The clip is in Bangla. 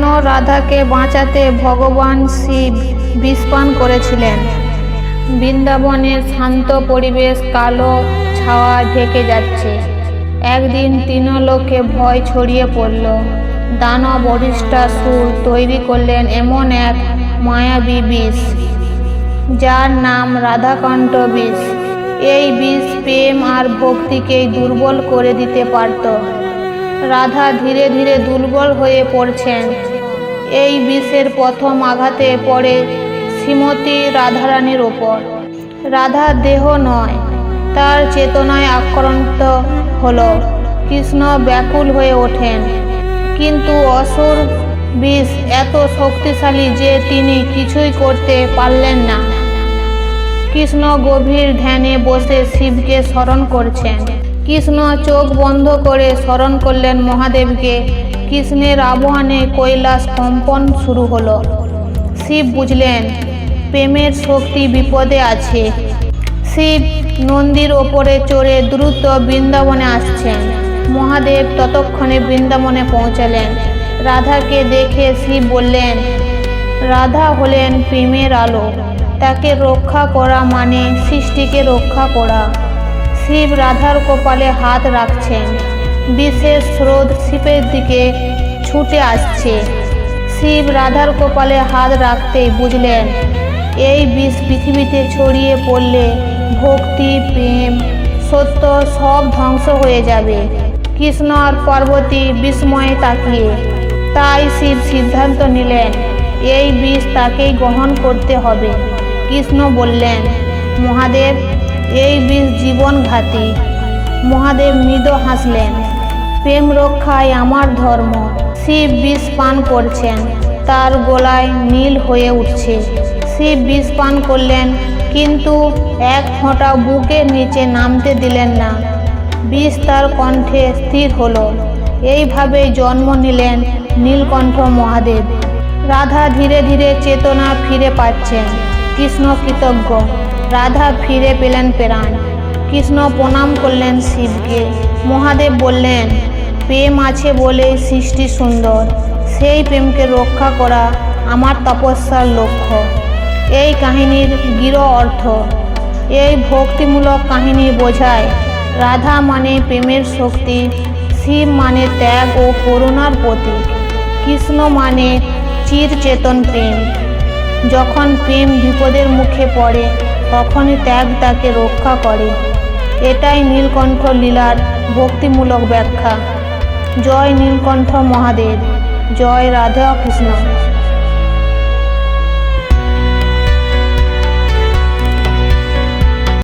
কেন রাধাকে বাঁচাতে ভগবান শিব বিষপান করেছিলেন। বৃন্দাবনের শান্ত পরিবেশ কালো ছাওয়া ঢেকে যাচ্ছে। একদিন তিনলোকে ভয় ছড়িয়ে পড়ল। দানব অরিষ্টাসুর তৈরি করলেন এমন এক মায়াবী বিষ। যার নাম রাধাকান্ত বিষ। এই বিষ প্রেম আর ভক্তিকেই দুর্বল করে দিতে পারত। রাধা ধীরে ধীরে দুর্বল হয়ে পড়ছেন। এই বিষের প্রথম আঘাতে পড়ে শ্রীমতী রাধারানীর ওপর। রাধার দেহ নয়, তার চেতনায় আক্রান্ত হল। কৃষ্ণ ব্যাকুল হয়ে ওঠেন। কিন্তু অসুর বিষ এত শক্তিশালী যে তিনি কিছুই করতে পারলেন না। কৃষ্ণ গভীর ধ্যানে বসে শিবকে স্মরণ করছেন। কৃষ্ণ চোখ বন্ধ করে স্মরণ করলেন মহাদেবকে। কৃষ্ণের আহ্বানে কৈলাস কম্পন শুরু হলো। শিব বুঝলেন, প্রেমের শক্তি বিপদে আছে। শিব নন্দীর ওপরে চড়ে দ্রুত বৃন্দাবনে আসছেন। মহাদেব ততক্ষণে বৃন্দাবনে পৌঁছালেন। রাধাকে দেখে শিব বললেন, রাধা হলেন প্রেমের আলো। তাকে রক্ষা করা মানে সৃষ্টিকে রক্ষা করা। শিব রাধার কপালে হাত রাখছেন। বিশেষ স্রোত শিবের দিকে ছুটে আসছে। শিব রাধার কপালে হাত রাখতেই বুঝলেন, এই বিষ পৃথিবীতে ছড়িয়ে পড়লে ভক্তি, প্রেম, সত্য সব ধ্বংস হয়ে যাবে। কৃষ্ণ আর পার্বতী বিস্ময়ে তাকিয়ে, তাই শিব সিদ্ধান্ত নিলেন, এই বিষ তাকেই গ্রহণ করতে হবে। কৃষ্ণ বললেন, মহাদেব এই বিষ জীবনঘাতী মহাদেব মৃদু হাসলেন, প্রেম রক্ষায় আমার ধর্ম। শিব বিষ পান করছেন, তার গলায় নীল হয়ে উঠছে। শিব বিষ পান করলেন, কিন্তু এক ফোঁটা বুকের নিচে নামতে দিলেন না। বিষ তার কণ্ঠে স্থির হলো। এইভাবে জন্ম নিলেন নীলকণ্ঠ মহাদেব। রাধা ধীরে ধীরে চেতনা ফিরে পাচ্ছেন, কৃষ্ণ কৃতজ্ঞ। রাধা ফিরে পেলেন প্রাণ। কৃষ্ণ প্রণাম করলেন শিবকে। মহাদেব বললেন, প্রেম আছে বলে সৃষ্টি সুন্দর। সেই প্রেমকে রক্ষা করা আমার তপস্যার লক্ষ্য। এই কাহিনীর গিরো অর্থ। এই ভক্তিমূলক কাহিনী বোঝায়, রাধা মানে প্রেমের শক্তি, শিব মানে ত্যাগ ও করুণার প্রতীক। কৃষ্ণ মানে চিরচেতন প্রেম। যখন প্রেম বিপদের মুখে পড়ে, তখনই ত্যাগ তাকে রক্ষা করে। এটাই নীলকণ্ঠ লীলার ভক্তিমূলক ব্যাখ্যা। জয় নীলকণ্ঠ মহাদেব, জয় রাধা কৃষ্ণ